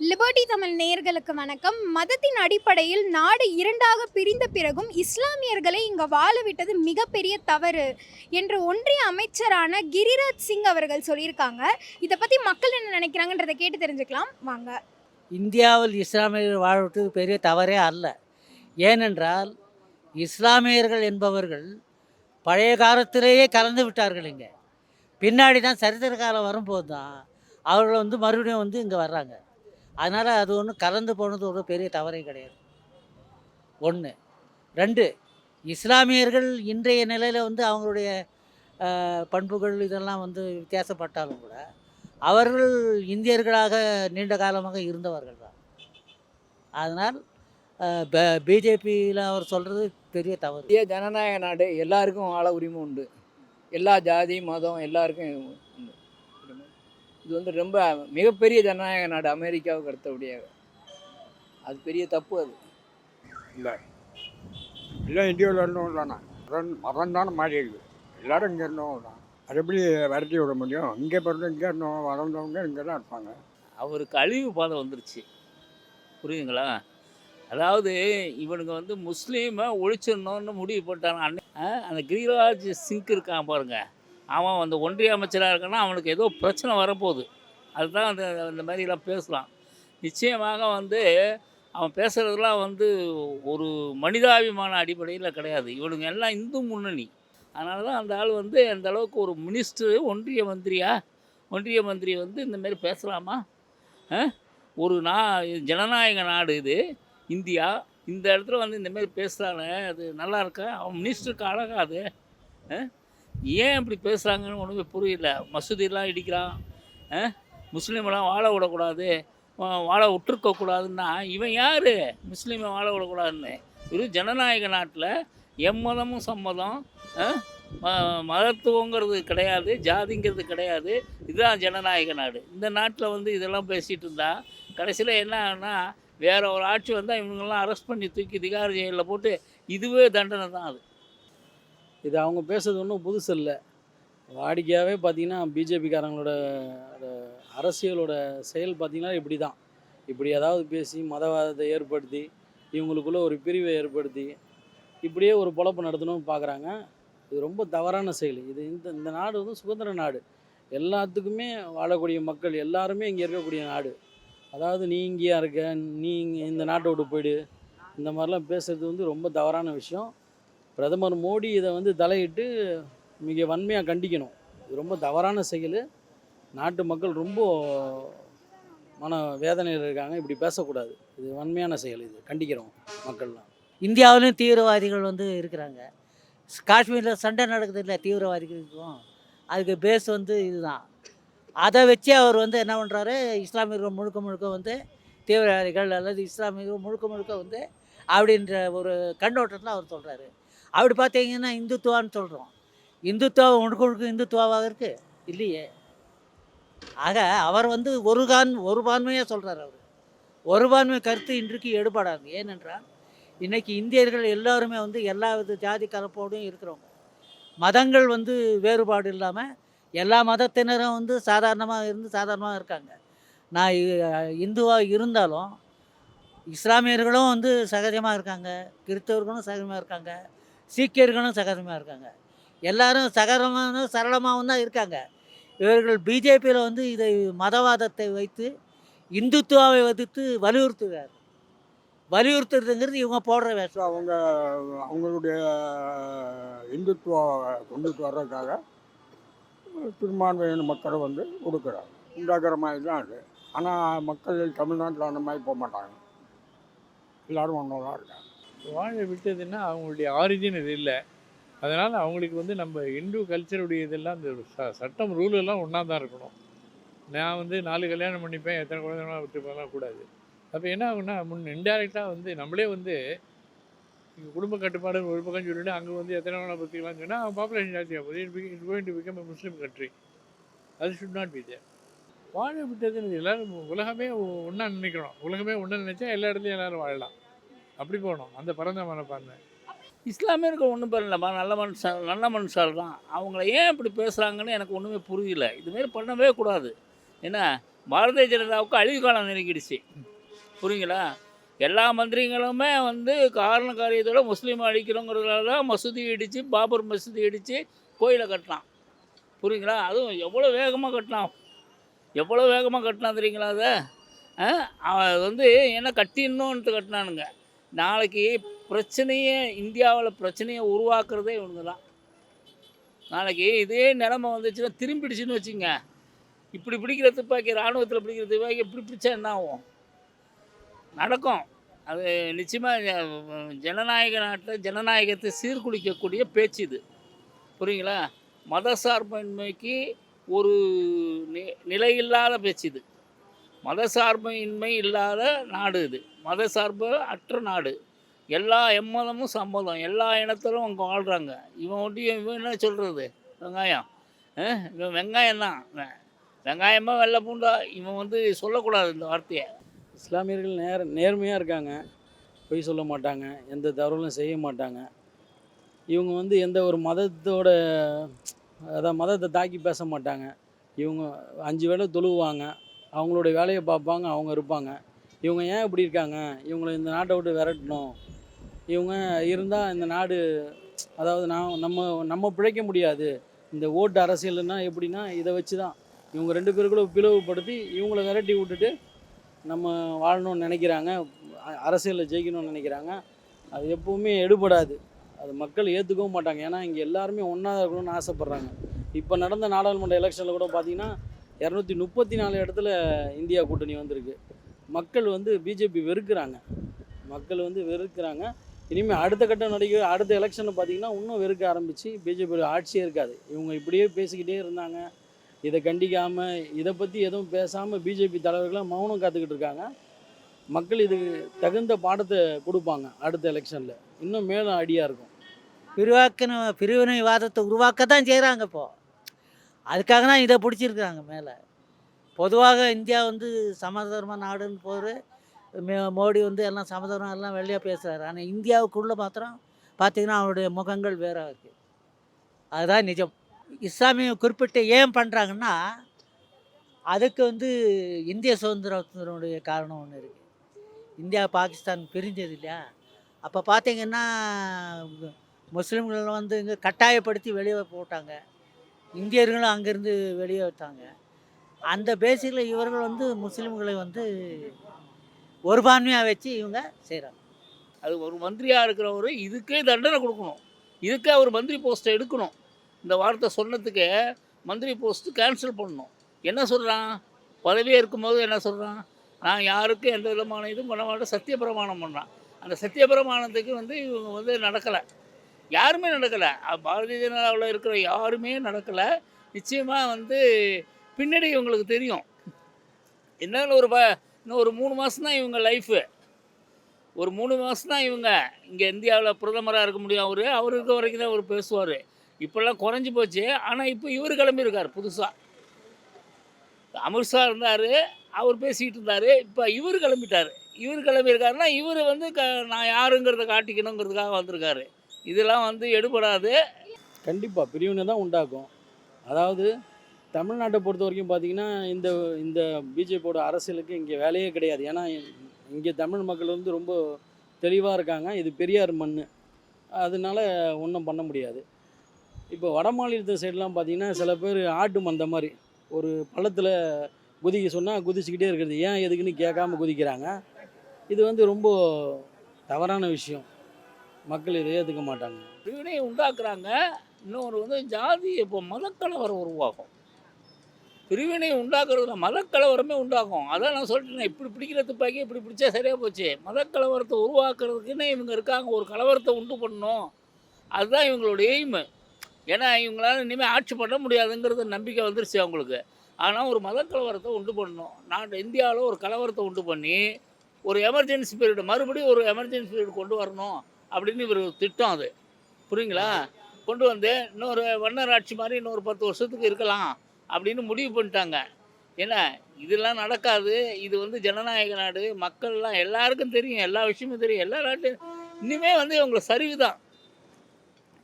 Liberty Tamil நேயர்களுக்கு வணக்கம். மதத்தின் அடிப்படையில் நாடு இரண்டாக பிரிந்த பிறகும் இஸ்லாமியர்களை இங்கே வாழவிட்டது மிகப்பெரிய தவறு என்று ஒன்றிய அமைச்சரான கிரிராஜ் சிங் அவர்கள் சொல்லியிருக்காங்க. இதை பற்றி மக்கள் என்ன நினைக்கிறாங்கன்றதை கேட்டு தெரிஞ்சுக்கலாம். வாங்க. இந்தியாவில் இஸ்லாமியர்கள் வாழ்வது பெரிய தவறே அல்ல. ஏனென்றால் இஸ்லாமியர்கள் என்பவர்கள் பழைய காலத்திலேயே கலந்து விட்டார்கள் இங்கே. பின்னாடி தான் சரித்திர காலம் வரும்போது தான் அவர்கள் வந்து மறுபடியும் வந்து இங்கே வர்றாங்க. அதனால் அது ஒன்றும் கலந்து போனது ஒரு பெரிய தவறே கிடையாது. ஒன்று ரெண்டு இஸ்லாமியர்கள் இன்றைய நிலையில் வந்து அவங்களுடைய பண்புகள் இதெல்லாம் வந்து வித்தியாசப்பட்டாலும் கூட அவர்கள் இந்தியர்களாக நீண்ட காலமாக இருந்தவர்கள் தான். அதனால் பிஜேபியில் அவர் சொல்கிறது பெரிய தவறு. இந்திய ஜனநாயக நாடு எல்லாருக்கும் வாழ உரிமை உண்டு. எல்லா ஜாதி மதம் எல்லாருக்கும் உண்டு. இது வந்து ரொம்ப மிகப்பெரிய ஜனநாயக நாடு அமெரிக்காவுக்கு அடுத்தபடியாக அது பெரிய தப்பு அது. இல்லை. எல்லாம் இந்தியாவில் இருந்தவங்க தானே மதம் மதம் தானே மாறி இருக்கு எல்லாரும் இங்கே இருந்தவங்க தான் அது எப்படி விரட்டி விட முடியும்? இங்கே பிறந்து இங்கே இருந்தவங்க வளர்ந்தவங்க இங்கே தான் இருப்பாங்க. அவருக்கு அழிவு பாதை வந்துருச்சு. புரியுதுங்களா? அதாவது இவனுங்க வந்து முஸ்லீமை ஒழிச்சிடணும்னு முடிவு போட்டாங்க அந்த கிரிராஜ் சிங்க் இருக்கான் பாருங்க. அவன் அந்த ஒன்றிய அமைச்சராக இருக்கான்னா அவனுக்கு ஏதோ பிரச்சனை வரப்போகுது. அதுதான் அந்த இந்த மாதிரிலாம் பேசலாம். நிச்சயமாக வந்து அவன் பேசுகிறதுலாம் வந்து ஒரு மனிதாபிமான அடிப்படையில் கிடையாது. இவனுங்க எல்லாம் இந்து முன்னணி. அதனால தான் அந்த ஆள் வந்து அந்த அளவுக்கு ஒரு மினிஸ்டர் ஒன்றிய மந்திரியா? ஒன்றிய மந்திரி வந்து இந்தமாரி பேசலாமா? ஒரு நா ஜனநாயக நாடு இது. இந்தியா. இந்த இடத்துல வந்து இந்தமாரி பேசுகிறானே அது நல்லா இருக்கா? அவன் மினிஸ்டருக்கு அழகாது ஆ? ஏன் இப்படி பேசுகிறாங்கன்னு ஒன்றுமே புரியல. மசூதியெல்லாம் இடிக்கிறான். முஸ்லீமெல்லாம் வாழ விடக்கூடாது. வாழ விட்டுருக்கக்கூடாதுன்னா இவன் யார்? முஸ்லீமை வாழ விடக்கூடாதுன்னு. இது ஜனநாயக நாட்டில் எம்மதமும் சம்மதம் மகத்துவங்கிறது மதத்துவங்கிறது கிடையாது ஜாதிங்கிறது கிடையாது. இதுதான் ஜனநாயக நாடு. இந்த நாட்டில் வந்து இதெல்லாம் பேசிகிட்டு இருந்தா கடைசியில் என்ன ஆகுனா வேற ஒரு ஆட்சி வந்தால் இவங்கெல்லாம் அரெஸ்ட் பண்ணி தூக்கி திகார் ஜெயிலில் போட்டு இதுவே தண்டனை தான் அது. இது அவங்க பேசுறது ஒன்றும் புதுசு இல்லை. வாடிக்கையாகவே பார்த்தீங்கன்னா பிஜேபிக்காரங்களோட அரசியலோட செயல் பார்த்தீங்கன்னா இப்படி தான் இப்படி ஏதாவது பேசி மதவாதத்தை ஏற்படுத்தி இவங்களுக்குள்ளே ஒரு பிரிவை ஏற்படுத்தி இப்படியே ஒரு பொழப்பு நடத்தணும்னு பார்க்குறாங்க இது ரொம்ப தவறான செயல். இது இந்த இந்த நாடு வந்து சுதந்திர நாடு. எல்லாத்துக்குமே வாழக்கூடிய மக்கள் எல்லாருமே இங்கே இருக்கக்கூடிய நாடு. அதாவது நீ இங்கேயா இருக்க நீ இந்த நாட்டை விட்டு போயிடு. இந்த மாதிரிலாம் பேசுறது வந்து ரொம்ப தவறான விஷயம். பிரதமர் மோடி இதை வந்து தலையிட்டு மிக வன்மையாக கண்டிக்கணும். இது ரொம்ப தவறான செயல். நாட்டு மக்கள் ரொம்ப மன வேதனையில் இருக்காங்க. இப்படி பேசக்கூடாது. இது வன்மையான செயல் இது. கண்டிக்கிறோம் மக்கள்லாம். இந்தியாவிலும் தீவிரவாதிகள் வந்து இருக்கிறாங்க. காஷ்மீரில் சண்டை நடக்குது இல்லை தீவிரவாதிகளுக்கும். அதுக்கு பேஸ் வந்து இதுதான். அதை வச்சு அவர் வந்து என்ன பண்ணுறாரு இஸ்லாமியர்கள் முழுக்க முழுக்க வந்து தீவிரவாதிகள் அல்லது இஸ்லாமியர்கள் முழுக்க முழுக்க வந்து அப்படின்ற ஒரு கண்ணோட்டத்தில் அவர் சொல்கிறாரு அப்படி பார்த்தீங்கன்னா இந்துத்துவான்னு சொல்கிறோம் இந்துத்துவா உனக்கு முழுக்க இந்துத்துவாவாக இருக்குது இல்லையே. ஆக அவர் வந்து ஒரு கான் ஒரு பான்மையாக சொல்கிறார் அவர். ஒரு பான்மை கருத்து இன்றைக்கு எடுபடாது. ஏனென்றால் இன்றைக்கி இந்தியர்கள் எல்லாருமே வந்து எல்லா வித ஜாதி கலப்போடும் இருக்கிறவங்க. மதங்கள் வந்து வேறுபாடு இல்லாமல் எல்லா மதத்தினரும் வந்து சாதாரணமாக இருந்து சாதாரணமாக இருக்காங்க. நான் இந்துவாக இருந்தாலும் இஸ்லாமியர்களும் வந்து சகஜமாக இருக்காங்க. கிறிஸ்தவர்களும் சகஜமாக இருக்காங்க. சீக்கியர்களும் சகரமாக இருக்காங்க. எல்லாரும் சகரமாக சரளமாகவும் தான் இருக்காங்க. இவர்கள் பிஜேபியில் வந்து இதை மதவாதத்தை வைத்து இந்துத்துவாவை எதிர்த்து வலியுறுத்துகிறார். வலியுறுத்துறதுங்கிறது இவங்க போடுற வேஷம். அவங்க அவங்களுடைய இந்துத்துவ கொண்டுட்டு வர்றதுக்காக பெரும்பான்மையான மக்களை வந்து கொடுக்குறாங்க. உண்டாக்குற மாதிரி தான் அது. ஆனால் மக்கள் தமிழ்நாட்டில் அந்த மாதிரி போக மாட்டாங்க. எல்லாரும் ஒன்றா தான் இருக்காங்க. வாழ விட்டதுன்னா அவங்களுடைய ஆரிஜின் இது இல்லை. அதனால் அவங்களுக்கு வந்து நம்ம இந்து கல்ச்சருடைய இதெல்லாம் இந்த ச சட்டம் ரூல் எல்லாம் ஒன்றா தான் இருக்கணும். நான் வந்து நாலு கல்யாணம் பண்ணிப்பேன் எத்தனை குழந்தைங்களாம் விட்டுப்பேன்லாம் கூடாது. அப்போ என்ன ஆகும்னா முன் இன்டெரக்டாக வந்து நம்மளே வந்து இங்கே குடும்ப கட்டுப்பாடு ஒரு பக்கம் சொல்லிட்டு அங்கே வந்து எத்தனை வேணால் பற்றிக்கலாம்னு சொன்னால் பாப்புலேஷன் ஜாஸ்தியாக போகுது it going to become Muslim country அது ஷுட் நாட் பி தேர் வாழ விட்டதுன்னு எல்லாரும் உலகமே ஒன்றா நினைக்கிறோம். உலகமே ஒன்றா நினச்சா எல்லா இடத்துலையும் எல்லாரும் வாழலாம். அப்படி போகணும் அந்த பரந்த மனப்பான்மை. இஸ்லாமியருக்கு ஒன்றும் பண்ணலப்பா நல்ல மனுஷன் நல்ல மனுஷால் தான். அவங்கள ஏன் இப்படி பேசுகிறாங்கன்னு எனக்கு ஒன்றுமே புரியல. இதுமாரி பண்ணவே கூடாது. என்ன பாரதிய ஜனதாவுக்கு அழிவு காலம் நெருங்கிடுச்சு. புரியுங்களா? எல்லா மந்திரிங்களுமே வந்து காரண காரியத்தோட முஸ்லீம் அழிக்கிறோங்கிறதுனால தான் மசூதி இடித்து பாபர் மசூதி இடித்து கோயிலை கட்டினான். புரியுங்களா? அதுவும் எவ்வளோ வேகமாக கட்டினான். எவ்வளோ வேகமாக கட்டினான் தெரியுங்களா அதை? ஆ? அவன் வந்து என்ன கட்டிடணுன்ட்டு கட்டினானுங்க. நாளைக்கு பிரச்சனையே இந்தியாவில் பிரச்சனையை உருவாக்குறதே இவனுங்க தான் நாளைக்கு இதே நிலமை வந்துச்சுன்னா திரும்பிடுச்சுன்னு வச்சுங்க. இப்படி பிடிக்கிற துப்பாக்கி இராணுவத்தில் பிடிக்கிற துப்பாக்கி இப்படி பிடிச்சா என்ன ஆகும்? நடக்கும். அது நிச்சயமாக ஜனநாயக நாட்டில் ஜனநாயகத்தை சீர்குலைக்கக்கூடிய பேச்சு இது. புரியுங்களா? மதசார்பின்மைக்கு ஒரு நி நிலையில்லாத பேச்சு இது. மதசார்பின்மை இல்லாத நாடு இது. மதசார்பு அற்ற நாடு. எல்லா எம்மதமும் சம்மதம். எல்லா இனத்திலும் அவங்க வாழ்கிறாங்க இவன் ஒட்டியும் இவன் என்ன சொல்கிறது வெங்காயம். இவன் வெங்காயம் தான். வெங்காயமாக வெள்ளை பூண்டா? இவன் வந்து சொல்லக்கூடாது இந்த வார்த்தையை. இஸ்லாமியர்கள் நேர் நேர்மையாக இருக்காங்க. பொய் சொல்ல மாட்டாங்க. எந்த தவறுகளும் செய்ய மாட்டாங்க. இவங்க வந்து எந்த ஒரு மதத்தோட அதான் மதத்தை தாக்கி பேச மாட்டாங்க. இவங்க அஞ்சு வேளை தொழுவாங்க அவங்களுடைய வேலையை பார்ப்பாங்க அவங்க இருப்பாங்க. இவங்க ஏன் இப்படி இருக்காங்க? இவங்களை இந்த நாட்டை விட்டு விரட்டணும். இவங்க இருந்தால் இந்த நாடு அதாவது நான் நம்ம நம்ம பிழைக்க முடியாது. இந்த ஓட்டு அரசியல்னா எப்படின்னா இதை வச்சு தான் இவங்க ரெண்டு பேருக்குள்ள பிளவுபடுத்தி இவங்கள விரட்டி விட்டுட்டு நம்ம வாழணும்னு நினைக்கிறாங்க. அ- அரசியலில் ஜெயிக்கணும்னு நினைக்கிறாங்க. அது எப்பவுமே எடுபடாது. அது மக்கள் ஏற்றுக்கவும் மாட்டாங்க. ஏன்னா இங்கே எல்லாருமே ஒன்றா இருக்கணும்னு ஆசைப்பட்றாங்க. இப்போ நடந்த நாடாளுமன்ற எலெக்ஷனில் கூட பார்த்தீங்கன்னா இரநூத்தி முப்பத்தி நாலு இடத்துல இந்தியா கூட்டணி வந்திருக்கு. மக்கள் வந்து பிஜேபி வெறுக்கிறாங்க. மக்கள் வந்து வெறுக்கிறாங்க. இனிமேல் அடுத்த கட்டம் நடிக்க அடுத்த எலெக்ஷனை பார்த்தீங்கன்னா இன்னும் வெறுக்க ஆரம்பித்து பிஜேபி ஆட்சியே இருக்காது. இவங்க இப்படியே பேசிக்கிட்டே இருந்தாங்க. இதை கண்டிக்காமல் இதை பற்றி எதுவும் பேசாமல் பிஜேபி தலைவர்களாக மௌனம் காத்துக்கிட்டு இருக்காங்க. மக்கள் இதுக்கு தகுந்த பாடத்தை கொடுப்பாங்க அடுத்த எலெக்ஷனில் இன்னும் மேலும் அடியாக இருக்கும். பிரிவாக்கின பிரிவினைவாதத்தை உருவாக்க தான் செய்கிறாங்க இப்போது அதுக்காக தான் இதை பிடிச்சிருக்கிறாங்க மேலே. பொதுவாக இந்தியா வந்து சமதர்ம நாடுன்னு போகிற மோடி வந்து எல்லாம் சமதர்மம் எல்லாம் வெளியே பேசுகிறாரு ஆனால் இந்தியாவுக்குள்ளே மாத்திரம் பார்த்தீங்கன்னா அவருடைய முகங்கள் வேற இருக்குது அதுதான் நிஜம். இஸ்லாமிய குறிப்பிட்டு ஏன் பண்ணுறாங்கன்னா அதுக்கு வந்து இந்திய சுதந்திரத்தினுடைய காரணம் ஒன்று இருக்குது இந்தியா பாகிஸ்தான் பிரிஞ்சது இல்லையா? அப்போ பார்த்திங்கன்னா முஸ்லீம்கள் வந்து இங்கே கட்டாயப்படுத்தி வெளியே போட்டாங்க. இந்தியர்களும் அங்கேருந்து வெளியே விட்டாங்க அந்த பேசிக்கில் இவர்கள் வந்து முஸ்லீம்களை வந்து ஒருபான்மையாக வச்சு இவங்க செய்கிறாங்க அது ஒரு மந்திரியாக இருக்கிறவர் இதுக்கே தண்டனை கொடுக்கணும். இதுக்கே அவர் மந்திரி போஸ்ட்டை எடுக்கணும். இந்த வார்த்தை சொன்னதுக்கு மந்திரி போஸ்ட்டு கேன்சல் பண்ணணும். என்ன சொல்கிறான் பதவியே இருக்கும்போது என்ன சொல்கிறான் நான் யாருக்கும் எந்த விதமான இதுவும் பண்ண மாட்டேன். சத்தியப்பிரமாணம் பண்ணுறான் அந்த சத்தியப்பிரமாணத்துக்கு வந்து இவங்க வந்து நடக்கலை. யாருமே நடக்கலை. பாரதிய ஜனதாவில் இருக்கிற யாருமே நடக்கலை. நிச்சயமாக வந்து பின்னாடி இவங்களுக்கு தெரியும். என்னால் ஒரு ப இன்னும் ஒரு மூணு மாதம் தான் இவங்க லைஃபு ஒரு மூணு மாதம் தான் இவங்க. இங்கே இந்தியாவில் பிரதமராக இருக்க முடியும் அவர். அவர் இருக்க வரைக்கும் தான் அவர் பேசுவார். இப்போல்லாம் குறைஞ்சி போச்சு. ஆனால் இப்போ இவர் கிளம்பியிருக்கார் புதுசாக அமித்ஷா இருந்தார். அவர் பேசிக்கிட்டு இருந்தார். இப்போ இவர் கிளம்பிட்டார். இவர் கிளம்பியிருக்காருன்னா இவர் வந்து க நான் யாருங்கிறத காட்டிக்கணுங்கிறதுக்காக வந்திருக்காரு. இதெல்லாம் வந்து எடுபடாது. கண்டிப்பாக பிரிவினை தான் உண்டாக்கும் அதாவது தமிழ்நாட்டை பொறுத்த வரைக்கும் பார்த்தீங்கன்னா இந்த இந்த பிஜேபியோட அரசியலுக்கு இங்கே வேலையே கிடையாது. ஏன்னா இங்கே தமிழ் மக்கள் வந்து ரொம்ப தெளிவாக இருக்காங்க. இது பெரியார் மண் அதனால ஒன்றும் பண்ண முடியாது. இப்போ வட மாநிலத்து சைட்லாம் பார்த்திங்கன்னா சில பேர் ஆட்டு மந்த மாதிரி. ஒரு பள்ளத்தில் குதிக்க சொன்னால் குதிச்சுக்கிட்டே இருக்கிறது. ஏன் எதுக்குன்னு கேட்காம குதிக்கிறாங்க. இது வந்து ரொம்ப தவறான விஷயம். மக்கள் இதை ஏற்றுக்க மாட்டாங்க. பிரிவினையை உண்டாக்குறாங்க. இன்னொரு வந்து ஜாதி இப்போ மதக்கலவரம் உருவாகும். பிரிவினை உண்டாக்குறதுல மதக்கலவரமே உண்டாகும். அதான் நான் சொல்லிட்டேன் இப்படி பிடிக்கிற துப்பாக்கி இப்படி பிடிச்சா சரியாக போச்சு. மதக்கலவரத்தை உருவாக்குறதுக்குன்னு இவங்க இருக்காங்க. ஒரு கலவரத்தை உண்டு பண்ணணும் அதுதான் இவங்களுடைய எய்மு ஏன்னா இவங்களால இனிமேல் ஆட்சி பண்ண முடியாதுங்கிறது நம்பிக்கை வந்துருச்சு அவங்களுக்கு. ஆனால் ஒரு மதக்கலவரத்தை உண்டு பண்ணணும் நாட்டு இந்தியாவில் ஒரு கலவரத்தை உண்டு பண்ணி ஒரு எமர்ஜென்சி பீரியட் மறுபடியும் ஒரு எமர்ஜென்சி பீரியட் கொண்டு வரணும். அப்படின்னு இவர் திட்டம் அது. புரியுங்களா? கொண்டு வந்து இன்னொரு வண்ணர் ஆட்சி மாதிரி இன்னொரு பத்து வருஷத்துக்கு இருக்கலாம் அப்படின்னு முடிவு பண்ணிட்டாங்க. ஏன்னா இதெல்லாம் நடக்காது. இது வந்து ஜனநாயக நாடு. மக்கள்லாம் எல்லாருக்கும் தெரியும். எல்லா விஷயமும் தெரியும். எல்லா நாட்டும் இனிமே வந்து இவங்களுக்கு சரிவு தான்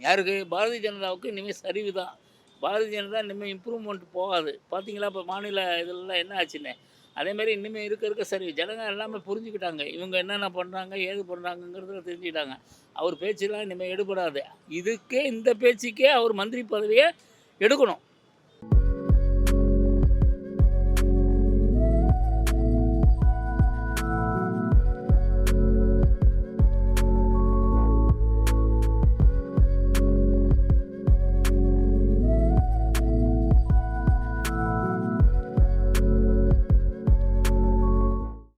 யாருக்கு? பாரதிய ஜனதாவுக்கு இனிமேல் சரிவு தான் பாரதிய ஜனதா இனிமேல் இம்ப்ரூவ்மெண்ட் போகாது. பார்த்தீங்களா இப்போ மாநில இதெல்லாம் என்ன ஆச்சுன்னு? அதேமாரி இனிமேல் இருக்க இருக்க சரி ஜனங்க எல்லாமே புரிஞ்சுக்கிட்டாங்க. இவங்க என்னென்ன பண்ணுறாங்க ஏது பண்ணுறாங்கங்கிறத தெரிஞ்சுக்கிட்டாங்க. அவர் பேச்செல்லாம் இனிமேல் எடுபடாது. இதுக்கே இந்த பேச்சுக்கே அவர் மந்திரி பதவியை எடுக்கணும்.